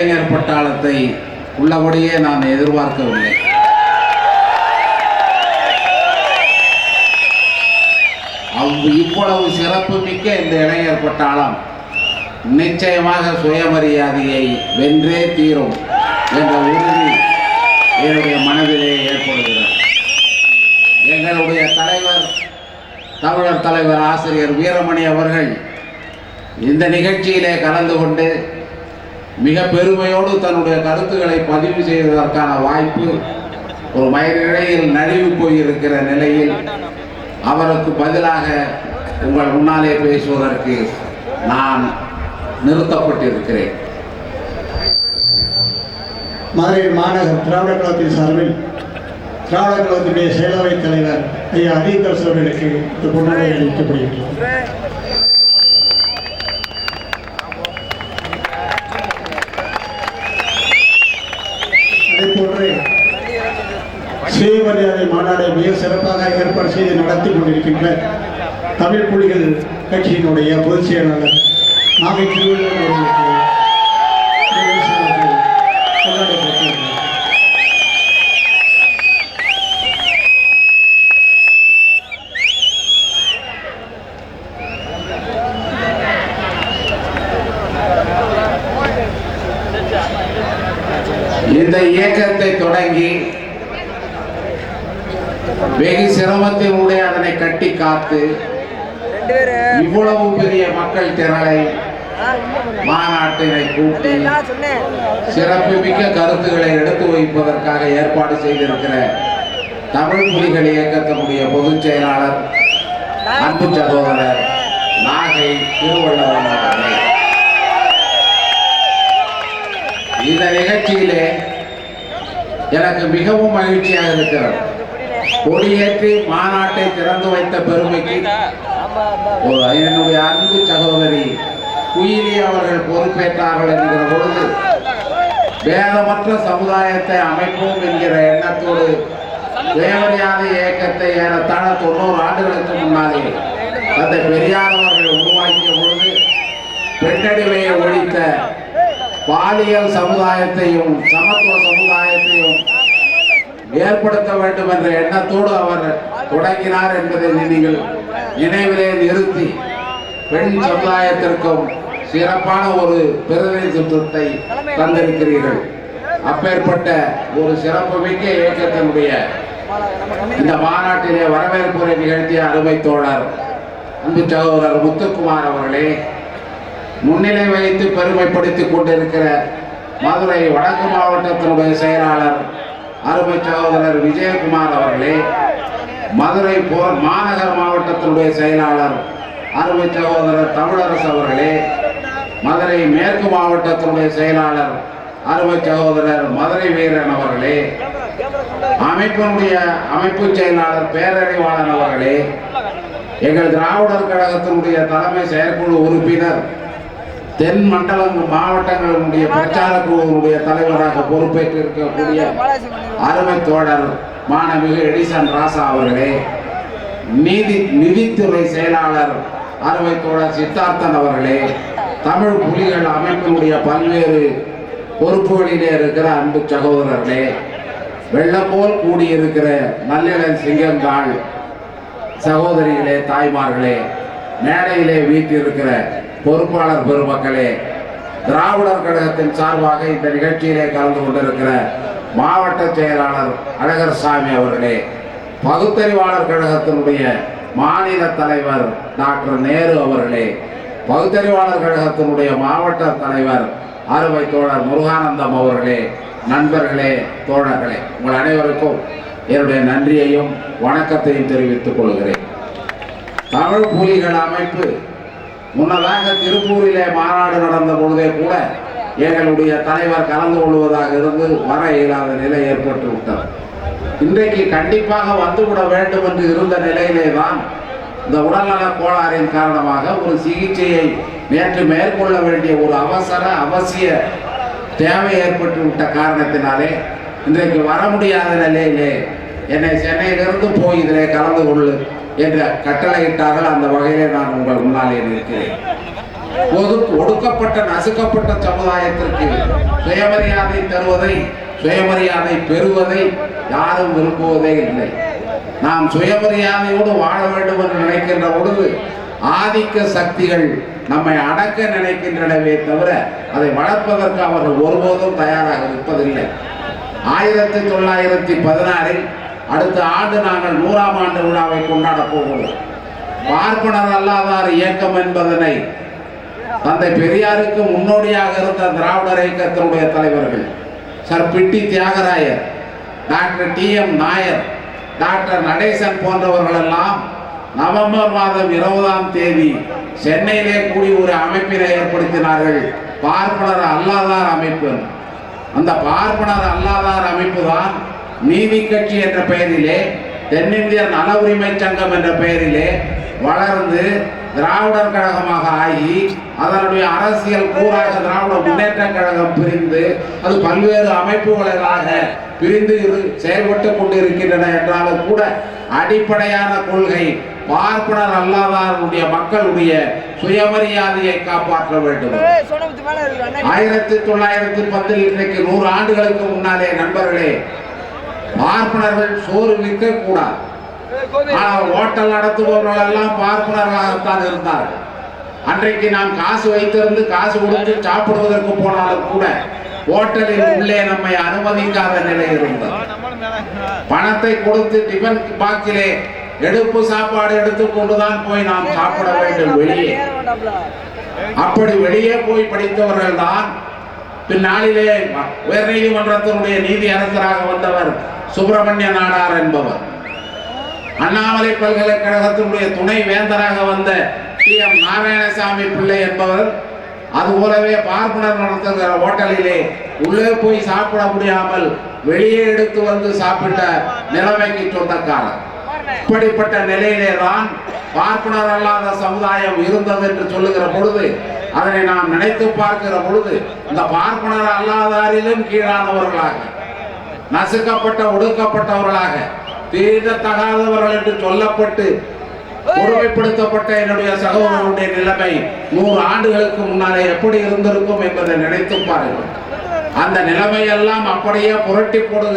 இளைஞர் பட்டாளத்தை உள்ளபடியே நான் எதிர்பார்க்கவில்லை. அவ் இவ்வளவு சிறப்பு மிக்க இந்த இளைஞர் பட்டாளம் நிச்சயமாக சுயமரியாதையை வென்றே தீரும் என்ற உறுதி என்னுடைய மனதிலே ஏற்படுகிறது. எங்களுடைய தலைவர் தமிழர் தலைவர் ஆசிரியர் வீரமணி அவர்கள் இந்த நிகழ்ச்சியிலே கலந்து கொண்டு மிக பெருமையோடு தன்னுடைய கருத்துக்களை பதிவு செய்வதற்கான வாய்ப்பு ஒரு மயிரிழையில் நழுவி போயிருக்கிற நிலையில் அவருக்கு பதிலாக உங்கள் முன்னாலே பேசுவதற்கு நான் நிறுத்தப்பட்டிருக்கிறேன். மதுரை மாநகர் திராவிட கழகத்தின் சார்பில் திராவிட கழகத்தினுடைய செயலவைத் தலைவர் ஐயா அரியக்கரசு அவர்களுக்கு இந்த பொன்னாடை அளிக்கப்படுகின்றது அதேபோன்று சுயமரியாதை மாநாடை மிக சிறப்பாக ஏற்பாடு செய்து நடத்தி கொண்டிருக்கின்ற தமிழ் புலிகள் கட்சியினுடைய பொதுச் செயலாளர் நாகை திருவள்ளுவர் இந்த இயக்கத்தை தொடங்கி வெகு சிரமத்தினுடைய அதனை கட்டி காத்து இவ்வளவு பெரிய மக்கள் திரளை மாநாட்டினை கூட்டி சிறப்புமிக்க கருத்துக்களை எடுத்து வைப்பதற்காக ஏற்பாடு செய்திருக்கிற தமிழ் புலிகள் இயக்கத்தினுடைய பொதுச் செயலாளர் அன்பு சகோதரர் நாகை திருவள்ளுவன் அவர்களே. இந்த நிகழ்ச்சியிலே எனக்கு மிகவும் மகிழ்ச்சியாக இருக்கிறது. கொடியேற்றி மாநாட்டை திறந்து வைத்த பெருமைக்கு என்னுடைய அன்பு சகோதரி குயிலி அவர்கள் பொறுப்பேற்றார்கள் என்கிற பொழுது வேதமற்ற சமுதாயத்தை அமைப்போம் என்கிற எண்ணத்தோடு தேவரியாத இயக்கத்தை ஏறத்தாழ தொண்ணூறு ஆண்டுகளுக்கு முன்னாலே அந்த பெரியார் அவர்கள் உருவாக்கிய பொழுது பெண்ணடிமையை ஒழித்த பாலியல் சமுதாயத்தையும் சமத்துவ சமுதாயத்தையும் ஏற்படுத்த வேண்டும் என்ற எண்ணத்தோடு அவர் தொடங்கினார் என்பதை நீங்கள் நினைவிலே நிறுத்தி பெண் சமுதாயத்திற்கும் சிறப்பான ஒரு பிரதிநிதித்துவத்தை தந்திருக்கிறீர்கள். அப்பேற்பட்ட ஒரு சிறப்புமிக்க இயக்கத்தினுடைய இந்த மாநாட்டிலே வரவேற்புரை நிகழ்த்திய அருமை தோழர் அன்பு சகோதரர் முத்துக்குமார் அவர்களே முன்னிலை வைத்து பெருமைப்படுத்திக் கொண்டிருக்கிற மதுரை வடக்கு மாவட்டத்தினுடைய செயலாளர் அருமை சகோதரர் விஜயகுமார் அவர்களே மதுரை போர் மாநகர் மாவட்டத்தினுடைய செயலாளர் அருமை சகோதரர் தமிழரசு அவர்களே மதுரை மேற்கு மாவட்டத்தினுடைய செயலாளர் அருமை சகோதரர் மதுரை வீரன் அவர்களே அமைப்பினுடைய அமைப்பு செயலாளர் பேரறிவாளன் அவர்களே எங்கள் திராவிடர் கழகத்தினுடைய தலைமை செயற்குழு உறுப்பினர் தென் மண்டலம் மாவட்டங்களுடைய பிரச்சார குழுவினுடைய தலைவராக பொறுப்பேற்று இருக்கக்கூடிய அருமை தோழர் மாணவிகு எடிசன் ராசா அவர்களே நீதி நிதித்துறை செயலாளர் அருமை தோழர் சித்தார்த்தன் அவர்களே தமிழ் புலிகள் அமைப்பினுடைய பல்வேறு பொறுப்புகளிலே இருக்கிற அன்பு சகோதரர்களே வெள்ளம் போல் கூடியிருக்கிற நல்லிளம் சிங்கங்கால் சகோதரிகளே தாய்மார்களே மேடையிலே வீட்டிருக்கிற பொறுப்பாளர் பெருமக்களே திராவிடர் கழகத்தின் சார்பாக இந்த நிகழ்ச்சியிலே கலந்து கொண்டிருக்கிற மாவட்ட செயலாளர் அழகர் சாமி அவர்களே பகுத்தறிவாளர் கழகத்தினுடைய மாநில தலைவர் டாக்டர் நேரு அவர்களே பகுத்தறிவாளர் கழகத்தினுடைய மாவட்ட தலைவர் அறுவை தோழர் முருகானந்தம் அவர்களே நண்பர்களே தோழர்களே உங்கள் அனைவருக்கும் என்னுடைய நன்றியையும் வணக்கத்தையும் தெரிவித்துக் கொள்கிறேன். தமிழ் புலிகள் அமைப்பு முன்னதாக திருப்பூரிலே மாநாடு நடந்த பொழுதே கூட எங்களுடைய தலைவர் கலந்து கொள்வதாக இருந்து வர இயலாத நிலை ஏற்பட்டு விட்டது. இன்றைக்கு கண்டிப்பாக வந்துவிட வேண்டும் என்று இருந்த நிலையிலே தான் இந்த உடல்நல கோளாறின் காரணமாக ஒரு சிகிச்சையை நேற்று மேற்கொள்ள வேண்டிய ஒரு அவசர அவசிய தேவை ஏற்பட்டு விட்ட காரணத்தினாலே இன்றைக்கு வர முடியாத நிலையிலே என்னை சென்னையிலிருந்து போய் இதிலே கலந்து கொள்ளு. என்ற கட்டளையிட்டார்கள். அந்த வகையிலே நான் உங்கள் முன்னாலே இருக்கிறேன் பொது ஒடுக்கப்பட்ட நசுக்கப்பட்ட சமுதாயத்திற்கு சுயமரியாதை தருவதை சுயமரியாதை பெறுவதை யாரும் விரும்புவதே இல்லை. நாம் சுயமரியாதையோடு வாழ வேண்டும் என்று நினைக்கின்ற பொழுது ஆதிக்க சக்திகள் நம்மை அடக்க நினைக்கின்றனவே தவிர அதை வளர்ப்பதற்கு அவர்கள் ஒருபோதும் தயாராக இருப்பதில்லை ஆயிரத்தி தொள்ளாயிரத்தி பதினாறில் அடுத்த ஆண்டு நாங்கள் நூறாம் ஆண்டு விழாவை கொண்டாட போகிறோம். பார்ப்பனர் அல்லாதார் இயக்கம் என்பதனை தந்தை பெரியாருக்கு முன்னோடியாக இருந்த திராவிடர் இயக்கத்தினுடைய தலைவர்கள் sir Pitti Thiyagarayar doctor T M Nair doctor Natesan போன்றவர்கள் எல்லாம் நவம்பர் மாதம் இருபதாம் தேதி சென்னையிலே கூடி ஒரு அமைப்பினை ஏற்படுத்தினார்கள். பார்ப்பனர் அல்லாதார் அமைப்பு. அந்த பார்ப்பனர் அல்லாதார் அமைப்பு தான் நீதி கட்சி என்ற பெயரிலே தென்னிந்திய நல உரிமை சங்கம் என்ற பெயரிலே வளர்ந்து திராவிடர் கழகமாக ஆகி அதனுடைய அரசியல் கூறாக திராவிட முன்னேற்ற கழகம் பிரிந்து அது பல்வேறு அமைப்புகளாக பிரிந்து செயல்பட்டு கொண்டிருக்கின்றன என்றாலும் கூட அடிப்படையான கொள்கை பார்ப்பனர் அல்லாதாருடைய மக்களுடைய சுயமரியாதையை காப்பாற்ற வேண்டும். ஆயிரத்தி தொள்ளாயிரத்தி பத்தில் இன்றைக்கு நூறு ஆண்டுகளுக்கு முன்னாலே நண்பர்களே பார்ப்பனர்கள் சோறு விற்க கூடாது ஆனால் ஹோட்டல் நடத்துபவர்கள் எல்லாம் பார்ப்பனர்களாகத்தான் இருந்தார்கள். அன்றைக்கு நாம் காசு வைத்திருந்து காசு கொடுத்து சாப்பிடுவதற்கு போனாலும் கூட ஹோட்டலில் உள்ளே நம்மை அனுமதிக்காத நிலை இருந்தது. பணத்தை கொடுத்து டிஃபன் பாக்கிலே எடுப்பு சாப்பாடு எடுத்துக்கொண்டுதான் போய் நாம் சாப்பிட வேண்டும் வெளியே. அப்படி வெளியே போய் படித்தவர்கள் தான் பின்னாளிலே உயர் நீதிமன்றத்தினுடைய நீதி அரசராக வந்தவர் சுப்பிரமணிய நாடார் என்பவர். அண்ணாமலை பல்கலைக்கழகத்தினுடைய துணை வேந்தராக வந்த டி. எம். நாராயணசாமி பிள்ளை என்பவர் அது போலவே பார்ப்பனர் நடத்துகிற ஹோட்டலிலே உள்ளே போய் சாப்பிட முடியாமல் வெளியே எடுத்து வந்து சாப்பிட்ட நிலைமைக்கு சொந்தக்காரர். இப்படிப்பட்ட நிலையிலே தான் பார்ப்பனர் அல்லாத சமுதாயம் இருந்தது என்று சொல்லுகிற பொழுது அதனை நாம் நினைத்து பார்க்கிற பொழுது இந்த பார்ப்பனர் அல்லாதாரிலும் கீழானவர்களாக நசுக்கப்பட்ட ஒடுக்கப்பட்டவர்களாக தீண்டத்தகாதவர்கள் என்று சொல்லப்பட்டு கொடுமைப்படுத்தப்பட்ட என்னுடைய சகோதரனுடைய நிலைமை நூறு ஆண்டுகளுக்கு முன்னாலே எப்படி இருந்திருக்கும் என்பதை நினைத்து பாருங்கள். அந்த நிலைமையெல்லாம் அப்படியே புரட்டி போடுகிற